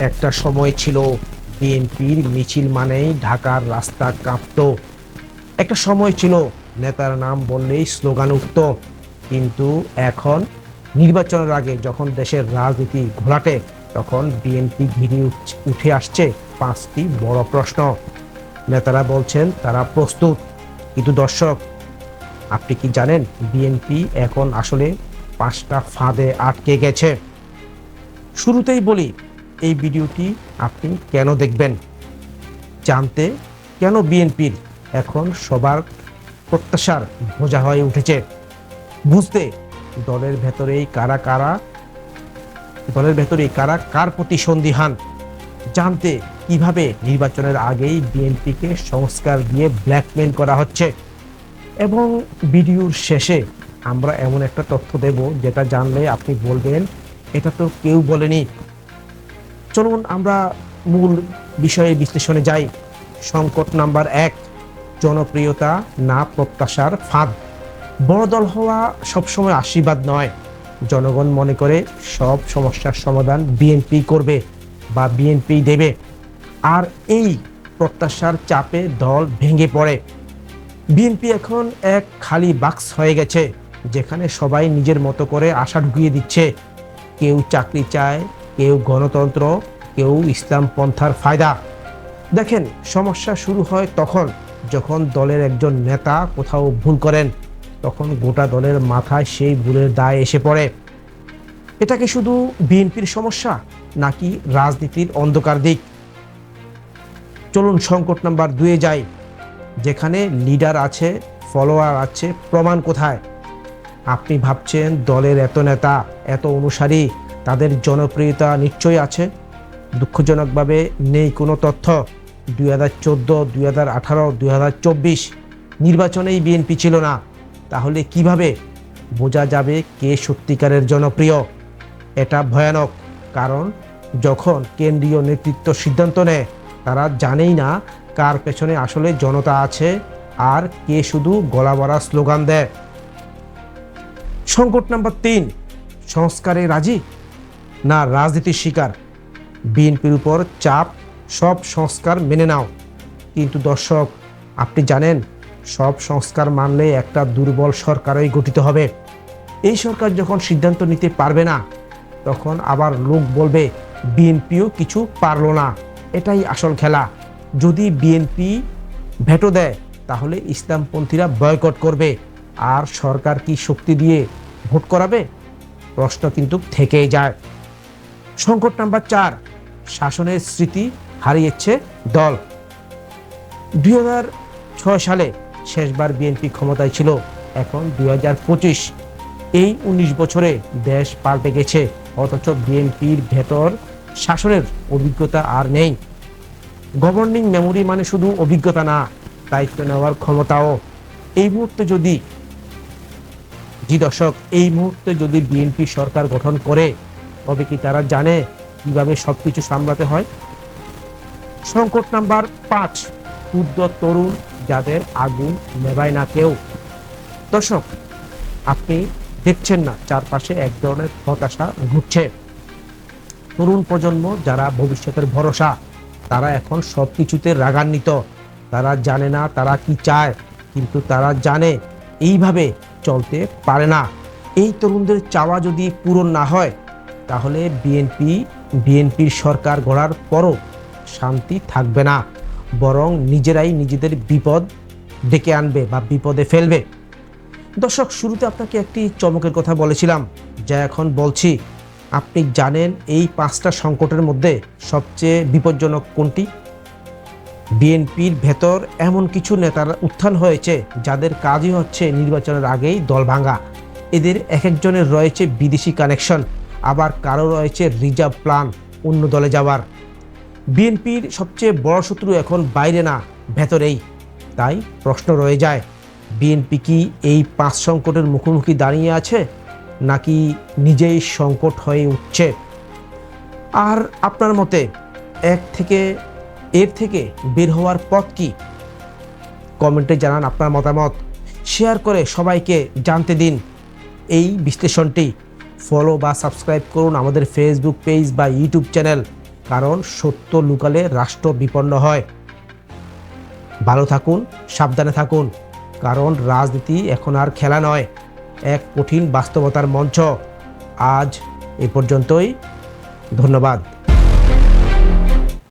একটা সময় ছিল বিএনপির মিছিল মানেই ঢাকার রাস্তা কাঁপত। একটা সময় ছিল নেতার নাম বললেই স্লোগান উঠত। কিন্তু এখন নির্বাচনের আগে যখন দেশের রাজনীতি ঘোলাটে, তখন বিএনপি ঘিরে উঠ- উঠে আসছে পাঁচটি বড় প্রশ্ন। নেতারা বলছেন তারা প্রস্তুত। কিন্তু দর্শক, আপনি কি জানেন বিএনপি এখন আসলে পাঁচটা ফাঁদে আটকে গেছে? শুরুতেই বলি এই ভিডিওটি আপনি কেন দেখবেন? জানতে কেন বিএনপির এখন সবার প্রত্যাশার বোঝা হয়ে উঠেছে? বুঝতে দলের ভেতরেই কারা কারা, দলের ভেতরেই কারা কার প্রতি সন্দিহান? জানতে কীভাবে নির্বাচনের আগেই বিএনপিকে সংস্কার দিয়ে ব্ল্যাকমেল করা হচ্ছে? এবং ভিডিওর শেষে আমরা এমন একটা তথ্য দেব যেটা জানলে আপনি বলবেন, এটা তো কেউ বলেনি। চলুন আমরা মূল বিষয়ে বিশ্লেষণে যাই। সংকট নাম্বার এক, জনপ্রিয়তা না প্রত্যাশার ফাঁদ। বড় দল হওয়া সবসময় আশীর্বাদ নয়। জনগণ মনে করে সব সমস্যার সমাধান বিএনপি করবে বা বিএনপি দেবে। আর এই প্রত্যাশার চাপে দল ভেঙে পড়ে। বিএনপি এখন এক খালি বাক্স হয়ে গেছে, যেখানে সবাই নিজের মতো করে আশা ঢুকিয়ে দিচ্ছে। কেউ চাকরি চায় কেউ গণতন্ত্র, কেউ ইসলাম পন্থার ফায়দা। দেখেন, সমস্যা শুরু হয় তখন, যখন দলের একজন নেতা কোথাও ভুল করেন, তখন গোটা দলের মাথায় সেই ভুলের দায় এসে পড়ে। এটা কি শুধু বিএনপির সমস্যা, নাকি রাজনীতির অন্ধকার দিক? চলুন সংকট নাম্বার দুয়ে যাই, যেখানে লিডার আছে, ফলোয়ার আছে, প্রমাণ কোথায়? আপনি ভাবছেন দলের এত নেতা, এত অনুসারী জনপ্রিয়তা নিশ্চয়ই আছে। দুঃখজনকভাবে নেই কোনো তথ্য। দুই হাজার চোদ্দ, দুই হাজার আঠারো, দুই হাজার চব্বিশ নির্বাচনেই বিএনপি ছিল না। তাহলে কীভাবে বোঝা যাবে কে সত্যিকারের জনপ্রিয়? এটা ভয়ানক, কারণ যখন কেন্দ্রীয় নেতৃত্ব সিদ্ধান্ত নেয়, তারা জানেই না কার পেছনে আসলে জনতা আছে আর কে শুধু গলা ভরা স্লোগান দেয়। সংকট নাম্বার তিন, সংস্কারে রাজি? না রাজনীতির শিকার। বিএনপির উপর চাপ, সব সংস্কার মেনে নাও। কিন্তু দর্শক, আপনি জানেন, সব সংস্কার মানলে একটা দুর্বল সরকারই গঠিত হবে। এই সরকার যখন সিদ্ধান্ত নিতে পারবে না, তখন আবার লোক বলবে, বিএনপিও কিছু পারল না। এটাই আসল খেলা। যদি বিএনপি ভেটো দেয়, তাহলে ইসলামপন্থীরা বয়কট করবে। আর সরকার কি শক্তি দিয়ে ভোট করাবে? প্রশ্ন কিন্তু থেকেই যায়। সংকট নাম্বার চার, শাসনের স্মৃতি হারিয়েছে দল। দুই সালে শেষবার বিএনপি ক্ষমতায় ছিল, এখন দুই এই উনিশ বছরে দেশ পাল্টে গেছে, অথচ বিএনপির ভেতর শাসনের অভিজ্ঞতা আর নেই। গভর্নিং মেমোরি মানে শুধু অভিজ্ঞতা না, দায়িত্ব নেওয়ার ক্ষমতাও। এই মুহূর্তে যদি, জি দর্শক, এই মুহূর্তে যদি বিএনপি সরকার গঠন করে তবে কি তারা জানে কীভাবে সবকিছু সামলাতে হয়? সংকট নাম্বার পাঁচ ক্ষুদ্র তরুণ যাদের আগুন নেবায় না কেউ। দর্শক, আপনি দেখছেন না, চারপাশে এক ধরনের হতাশা ঘুরছে। তরুণ প্রজন্ম যারা ভবিষ্যতের ভরসা, তারা এখন সব কিছুতে রাগান্বিত। তারা জানে না তারা কি চায়, কিন্তু তারা জানে এইভাবে চলতে পারে না। এই তরুণদের চাওয়া যদি পূরণ না হয় তাহলে বিএনপি বিএনপির সরকার গড়ার পরও শান্তি থাকবে না। বরং নিজেরাই নিজেদের বিপদ ডেকে আনবে বা বিপদে ফেলবে। দর্শক, শুরুতে আপনাকে একটি চমকের কথা বলেছিলাম, যা এখন বলছি। আপনি জানেন এই পাঁচটা সংকটের মধ্যে সবচেয়ে বিপজ্জনক কোনটি? বিএনপির ভেতর এমন কিছু নেতার উত্থান হয়েছে, যাদের কাজই হচ্ছে নির্বাচনের আগেই দল ভাঙা। এদের এক একজনের রয়েছে বিদেশি কানেকশন। আবার কারও রয়েছে রিজার্ভ প্ল্যান অন্য দলে যাওয়ার। বিএনপির সবচেয়ে বড় শত্রু এখন বাইরে না, ভেতরেই। তাই প্রশ্ন রয়ে যায়, বিএনপি কি এই পাঁচ সংকটের মুখোমুখি দাঁড়িয়ে আছে, নাকি নিজেই সংকট হয়ে উঠছে? আর আপনার মতে এক থেকে, এর থেকে বের হওয়ার পথ কি? কমেন্টে জানান আপনার মতামত। শেয়ার করে সবাইকে জানতে দিন। এই বিশ্লেষণটি ফলো বা সাবস্ক্রাইব করুন আমাদের ফেসবুক পেজ বা ইউটিউব চ্যানেল কারণ সত্য লুকালে রাষ্ট্র বিপন্ন হয়। ভালো থাকুন, সাবধানে থাকুন, কারণ রাজনীতি এখন আর খেলা নয়, এক কঠিন বাস্তবতার মঞ্চ। আজ এ পর্যন্তই, ধন্যবাদ।